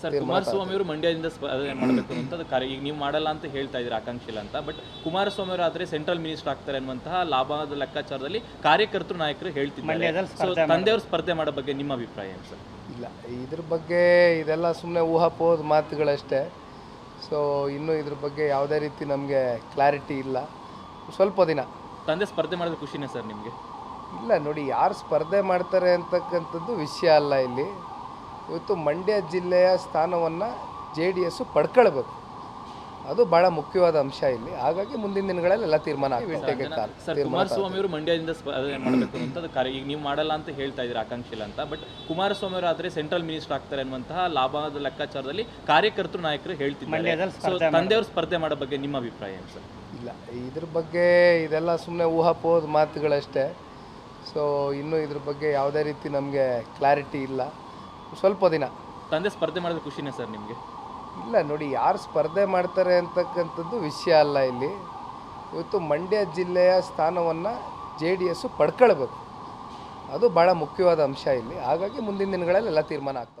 Sir Kumaraswamy ಅವರು ಮಂಡ್ಯದಿಂದ ಸ್ಪರ್ಧೆ ಮಾಡಬೇಕು ಅಂತ ಅದು ಕಾರ್ಯ ಈಗ ನೀವು ಮಾಡಲ್ಲ ಅಂತ ಹೇಳ್ತಾ ಇದ್ದೀರಾ ಆಕಾಂಕ್ಷಿಲ್ಲ ಅಂತ ಬಟ್ ಕುಮಾರಸ್ವಾಮಿ ಅವರು ಆದರೆ ಸೆಂಟ್ರಲ್ ಮಿನಿಸ್ಟರ್ ಆಗ್ತಾರೆ ಅನ್ನುವಂತಹ ಲಾಭದ ಲೆಕ್ಕಾಚಾರದಲ್ಲಿ ಕಾರ್ಯಕರ್ತರು ನಾಯಕರು ಹೇಳ್ತಿದ್ದಾರೆ. ಸೊ ತಂದೆಯವರು ಸ್ಪರ್ಧೆ ಮಾಡೋ ಬಗ್ಗೆ ನಿಮ್ಮ ಅಭಿಪ್ರಾಯ ಏನು ಸರ್? ಇಲ್ಲ ಇದ್ರ ಬಗ್ಗೆ ಇದೆಲ್ಲ ಸುಮ್ಮನೆ ಊಹಾಪೋದ ಮಾತುಗಳಷ್ಟೇ. ಸೊ ಇನ್ನೂ ಇದ್ರ ಬಗ್ಗೆ ಯಾವುದೇ ರೀತಿ ನಮಗೆ ಕ್ಲಾರಿಟಿ ಇಲ್ಲ. ಸ್ವಲ್ಪ ದಿನ. ತಂದೆ ಸ್ಪರ್ಧೆ ಮಾಡಿದ್ರೆ ಖುಷಿನೇ ಸರ್ ನಿಮಗೆ? ಇಲ್ಲ ನೋಡಿ ಯಾರು ಸ್ಪರ್ಧೆ ಮಾಡ್ತಾರೆ ಅಂತಕ್ಕಂಥದ್ದು ವಿಷಯ ಅಲ್ಲ ಇಲ್ಲಿ. ಇವತ್ತು ಮಂಡ್ಯ ಜಿಲ್ಲೆಯ ಸ್ಥಾನವನ್ನು ಜೆ ಡಿ ಎಸ್ಸು ಪಡ್ಕೊಳ್ಬೇಕು. ಅದು ಬಹಳ ಮುಖ್ಯವಾದ ಅಂಶ ಇಲ್ಲಿ. ಹಾಗಾಗಿ ಮುಂದಿನ ದಿನಗಳಲ್ಲಿ ಎಲ್ಲ ತೀರ್ಮಾನ ಕುಮಾರಸ್ವಾಮಿ ಅವರು ಮಂಡ್ಯದಿಂದ ಸ್ಪರ್ಧೆ ಮಾಡಬೇಕು ಅಂತ ಅದು ಕಾರ್ಯ. ಈಗ ನೀವು ಮಾಡಲ್ಲ ಅಂತ ಹೇಳ್ತಾ ಇದ್ದೀರಾ ಆಕಾಂಕ್ಷಿಲ್ಲ ಅಂತ. ಬಟ್ ಕುಮಾರಸ್ವಾಮಿ ಅವರು ಆದರೆ ಸೆಂಟ್ರಲ್ ಮಿನಿಸ್ಟರ್ ಆಗ್ತಾರೆ ಅನ್ನುವಂತಹ ಲಾಭದ ಲೆಕ್ಕಾಚಾರದಲ್ಲಿ ಕಾರ್ಯಕರ್ತರು ನಾಯಕರು ಹೇಳ್ತಿದ್ದಾರೆ. ತಂದೆಯವರು ಸ್ಪರ್ಧೆ ಮಾಡೋ ಬಗ್ಗೆ ನಿಮ್ಮ ಅಭಿಪ್ರಾಯ ಏನು ಸರ್? ಇಲ್ಲ ಇದ್ರ ಬಗ್ಗೆ ಇದೆಲ್ಲ ಸುಮ್ಮನೆ ಊಹಾಪೋಹದ ಮಾತುಗಳಷ್ಟೇ. ಸೊ ಇನ್ನೂ ಇದ್ರ ಬಗ್ಗೆ ಯಾವುದೇ ರೀತಿ ನಮಗೆ ಕ್ಲಾರಿಟಿ ಇಲ್ಲ. ಸ್ವಲ್ಪ ದಿನ. ತಂದೆ ಸ್ಪರ್ಧೆ ಮಾಡಿದ್ರೆ ಖುಷಿನೇ ಸರ್ ನಿಮಗೆ? ಇಲ್ಲ ನೋಡಿ ಯಾರು ಸ್ಪರ್ಧೆ ಮಾಡ್ತಾರೆ ಅಂತಕ್ಕಂಥದ್ದು ವಿಷಯ ಅಲ್ಲ ಇಲ್ಲಿ. ಇವತ್ತು ಮಂಡ್ಯ ಜಿಲ್ಲೆಯ ಸ್ಥಾನವನ್ನು ಜೆ ಡಿ ಎಸ್ಸು ಪಡ್ಕೊಳ್ಬೇಕು. ಅದು ಭಾಳ ಮುಖ್ಯವಾದ ಅಂಶ ಇಲ್ಲಿ. ಹಾಗಾಗಿ ಮುಂದಿನ ದಿನಗಳಲ್ಲಿ ಎಲ್ಲ ತೀರ್ಮಾನ ಆಗ್ತವೆ